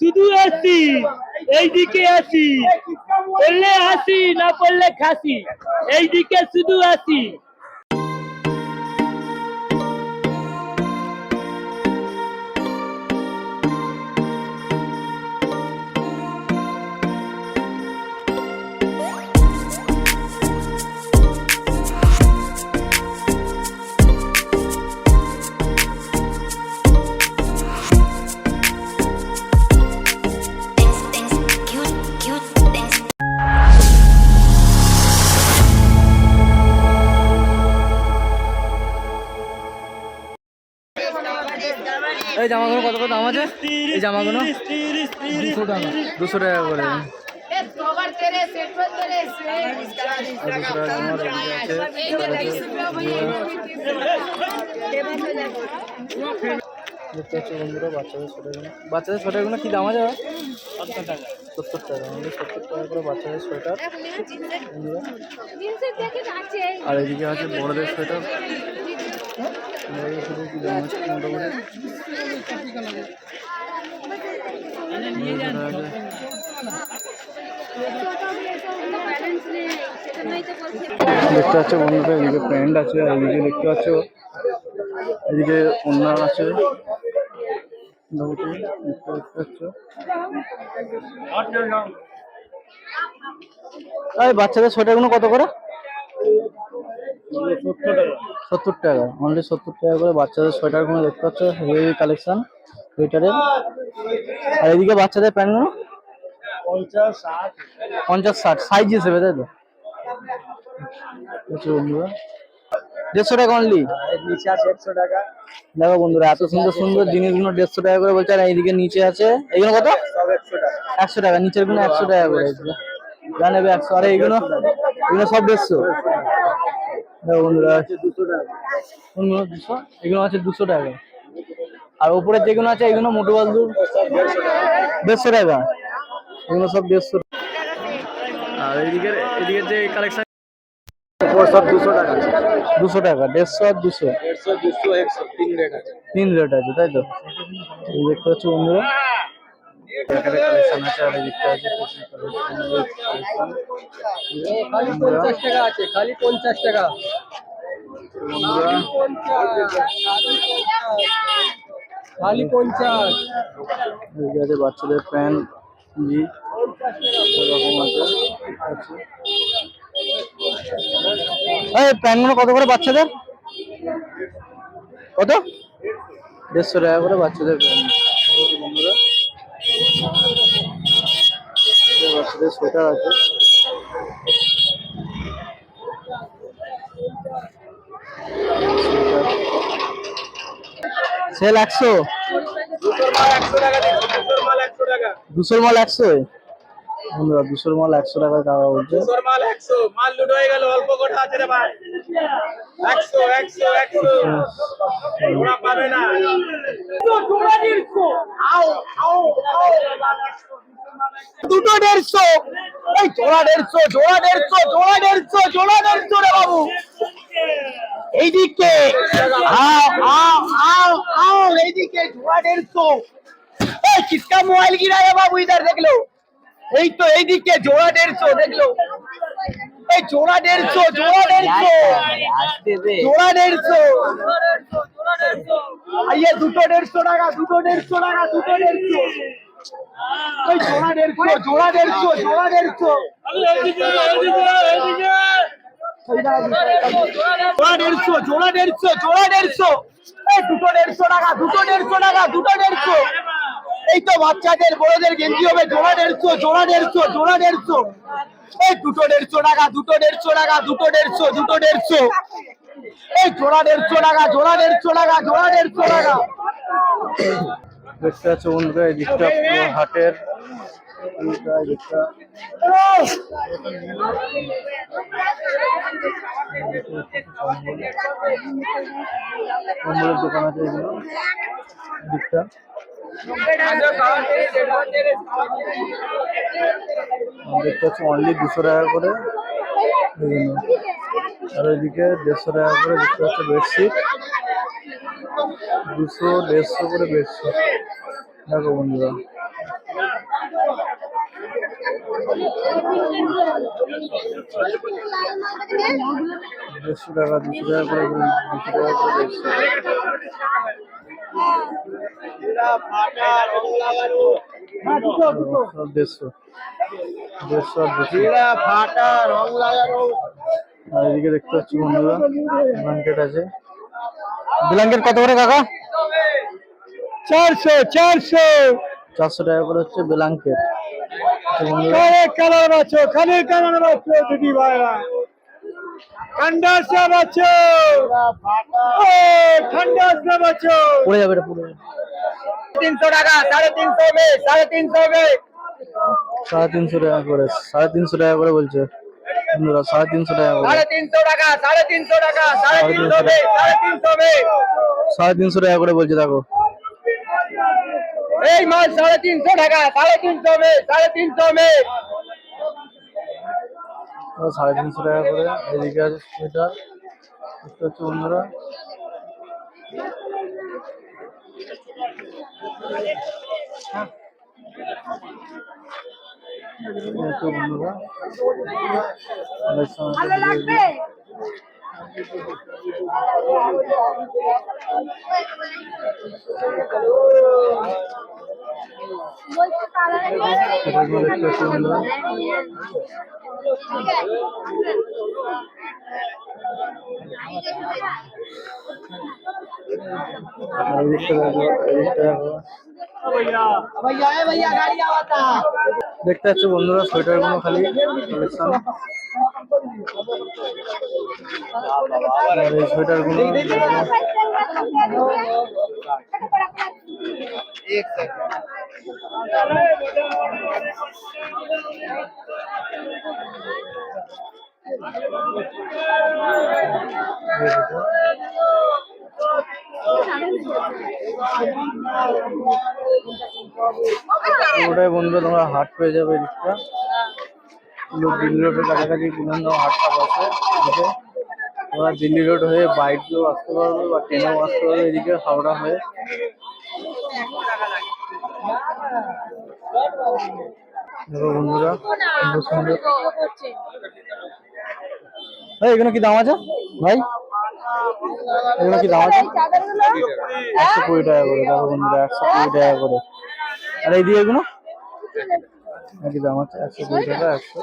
শুধু আসি এইদিকে আসি। পড়লে আসি না পড়লে খাসি। এইদিকে শুধু আসি। এই জামাগুলো কত কত দাম আছে? এই জামাগুলো? দুশো টাকা দুশো টাকা করে দেখতে পাচ্ছি বন্ধুরা বাচ্চাদের সোয়েটারগুলো বাচ্চাদের সোয়েটারগুলো কি দাম আছে? সত্তর টাকা। সত্তর টাকা আমাদের সত্তর টাকা করে বাচ্চাদের সোয়েটার আর এদিকে আছে বড়দের সোয়েটার আছে মোটামুটি আছে দেখতে পাচ্ছ বন্ধুরা এদিকে প্যান্ট আছে এদিকে দেখতে পাচ্ছ এদিকে অন্য আছে। পাচ্ছ। বাচ্চাদের কত করে? টাকা। অনলি সত্তর টাকা করে বাচ্চাদের সোয়েটারগুলো দেখতে পাচ্ছ হেভি কালেকশন সোয়েটারের। আর এদিকে বাচ্চাদের প্যান্টগুলো পঞ্চাশ ষাট সাইজ হিসেবে, তাই তো? আচ্ছা বন্ধুরা। দেড়শো টাকা অনলি নিচে আছে একশো টাকা দেখো বন্ধুরা, এত সুন্দর সুন্দর জিনিসগুলো দেড়শো টাকা করে বলছে, আর এইদিকে নিচে আছে এইগুলো কত? একশো টাকা, নিচেরগুলো একশো টাকা করে। যা নেবে একশো, আর এইগুলো এগুলো সব দেড়শো। বন্ধুরা কোনগুলো দুশো এগুলো আছে দুশো টাকা। আর উপরে যেগুলো আছে এগুলো মোটু বালদু দেড়শো টাকা। এগুলো সব দেড়শো আর এদিকে যে কালেকশন সব দুশো টাকা। দুশো টাকা দেড়শো আর দুশো। দেড়শো দুশো একশো তিন রেট আছে। তিন রেট আছে তাই তো? দেখতে পাচ্ছ বন্ধুরা। এখানে কালেকশন আছে আর দেখতে আছে খালি পঞ্চাশ টাকা আছে খালি পঞ্চাশ টাকা। খালি পঞ্চাশ। আছে বাচ্চাদের প্যান্ট জি এরকম আছে আছে। এই প্যান্টগুলো কত করে বাচ্চাদের? কত? দেড়শো টাকা করে বাচ্চাদের প্যান্ট বন্ধুরা এই বাচ্চাদের সোয়েটার আছে। সেল একশো? দুশোর মাল একশো? বন্ধুরা দুশোর মাল একশো টাকা টাকা বলছে? মাল একশো মাল লুট হয়ে গেল অল্প কটা আছে রে ভাই। একশো একশো একশো। ওরা পাবে না। দুটো দেড়শো। এই জোড়া দেড়শো জোড়া দেড়শো জোড়া দেড়শো জোড়া দেড়শো রে বাবু। এইদিকে এইদিকে জোড়া দেড়শো। এই কিসকা মোবাইল গিরা রে বাবু, ইধার দেখল? এই তো এইদিকে জোড়া দেড়শো দেখল। এই জোড়া দেড়শো জোড়া দেড়শো। জোড়া দেড়শো। দুটো দেড়শো টাকা, দুটো দেড়শো টাকা, দুটো দেড়শো। জোড়া দেড়শো জোড়া দেড়শো জোড়া দেড়শো জোড়া দেড়শো জোড়া দেড়শো এই দুটো দেড়শো টাকা দুটো দেড়শো টাকা দুটো দেড়শো এই তো বাচ্চাদের, বড়দের গেঞ্জি হবে জোড়া দেড়শো জোড়া দেড়শো জোড়া দেড়শো এই দুটো দেড়শো টাকা দুটো দেড়শো টাকা দুটো দেড়শো দুটো দেড়শো এই জোড়া দেড়শো টাকা জোড়া দেড়শো টাকা জোড়া দেড়শো টাকা দেখতে পাচ্ছ বন্ধুরা, এই দিকটা পুরো হাটের দোকান আছে এগুলো, দিকটা। দেখতে পাচ্ছি অনলি দুশো টাকা করে আর দেড়শো টাকা করে, দেখতে পাচ্ছি বেডশিট দুশো, দেড়শো করে বেডশিট দেখো বন্ধুরা। দেড়শো টাকা দেড়শো দেড়শো আর এদিকে দেখতে পাচ্ছি বন্ধুরা, ব্ল্যাঙ্কেট আছে। ব্ল্যাঙ্কেট কত করে কাকা? চারশো চারশো চারশো টাকা করে হচ্ছে কারে কালার খালি কালার বাচ্চো দিদি ভাইরা ঠান্ডা সে বাচ্চো ঠান্ডা সে বাচ্চো পড়ে যাবে এটা পড়ে তিনশো টাকা সাড়ে তিনশো হবে সাড়ে তিনশো হবে সাড়ে তিনশো টাকা করে সাড়ে তিনশো টাকা করে বলছে বন্ধুরা সাড়ে তিনশো টাকা করে সাড়ে তিনশো টাকা সাড়ে তিনশো টাকা সাড়ে তিনশো হবে সাড়ে তিনশো হবে সাড়ে তিনশো টাকা করে বলছে দেখো এই মাল সাড়ে তিনশো টাকা সাড়ে তিনশো হবে সাড়ে তিনশো তো সাড়ে তিনশো টাকা করে এদিকে আছে সোয়েটার দেখতে হচ্ছে বন্ধুরা এই বন্ধুরা কালেকশন আছে এদিকে। সোয়েটারগুলো देखते हैं बंधुरा सोएटर गो खाली। सोएटर गो एक सेकंड ওটাই বন্ধুরা তোমরা হাট পেয়ে যাবে এদিকটা লোক দিল্লি রোডের কাছাকাছি বিভিন্ন হাটটা বসে এদিকে। তোমরা দিল্লি রোড হয়ে বাইক দিয়েও আসতে পারবে বা ট্রেনেও আসতে পারবে, এদিকে হাওড়া হয়ে। বন্ধুরা ভাই, এগুলো কি দাম আছে? ভাই, এগুলো কি দাম আছে? একশো কুড়ি টাকা করে, দেখো বন্ধুরা, একশো কুড়ি টাকা করে। আর এই দিয়ে এগুলো? একই দাম আছে? একশো কুড়ি টাকা, একশো।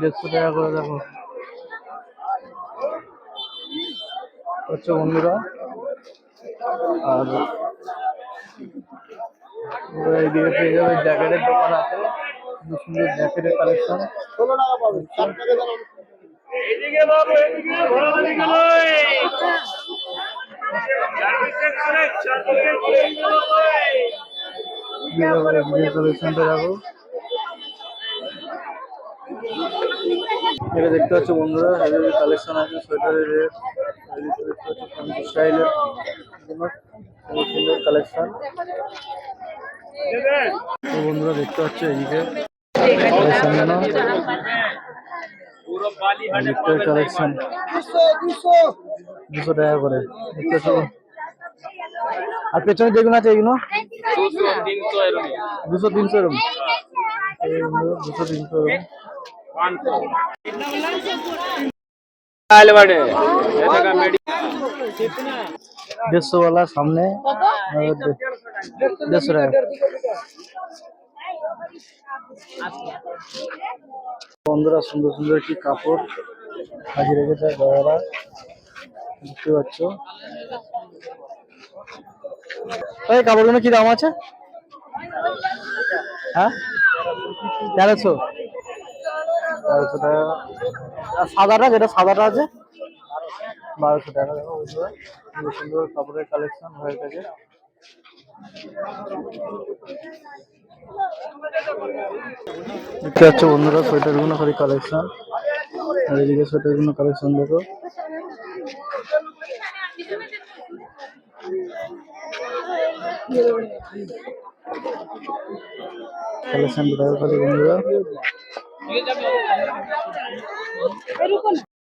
দেড়শো টাকা করে দেখো। হচ্ছে বন্ধুরা আর এইদিকে পেয়ে যাবে জ্যাকেটের দোকান আছে। সুন্দর সুন্দর জ্যাকেটের কালেকশন। এটা দেখতে পাচ্ছ বন্ধুরা কালেকশন আছে সোয়েটারের। স্টাইলের সুন্দর কালেকশন তো বন্ধুরা, দেখতে পাচ্ছ এইদিকে কালেকশন দুশো টাকা করে। আর পেছনে যেগুলো আছে, এইগুলো? দুশো তিনশো এরকম। দুশো তিনশো এরকম। দেড়শো সামনে, দেড়শো টাকা। বন্ধুরা, সুন্দর সুন্দর কি কাপড় সাজিয়ে রেখেছে গয়রা দেখতে পাচ্ছ। এই কাপড়গুলো কি দাম আছে? হ্যাঁ? তেরোশো। তেরোশো টাকা। সাদাটা, যেটা সাদাটা আছে। বারোশো টাকা দেখো বন্ধুরা সুন্দর কাপড়ের কালেকশন হয়ে থাকে। দেখতে পাচ্ছ বন্ধুরা, সোয়েটারগুলো খালি কালেকশন আর এদিকে সোয়েটারগুলো কালেকশন দেখো। কালেকশন দেখো খালি বন্ধুরা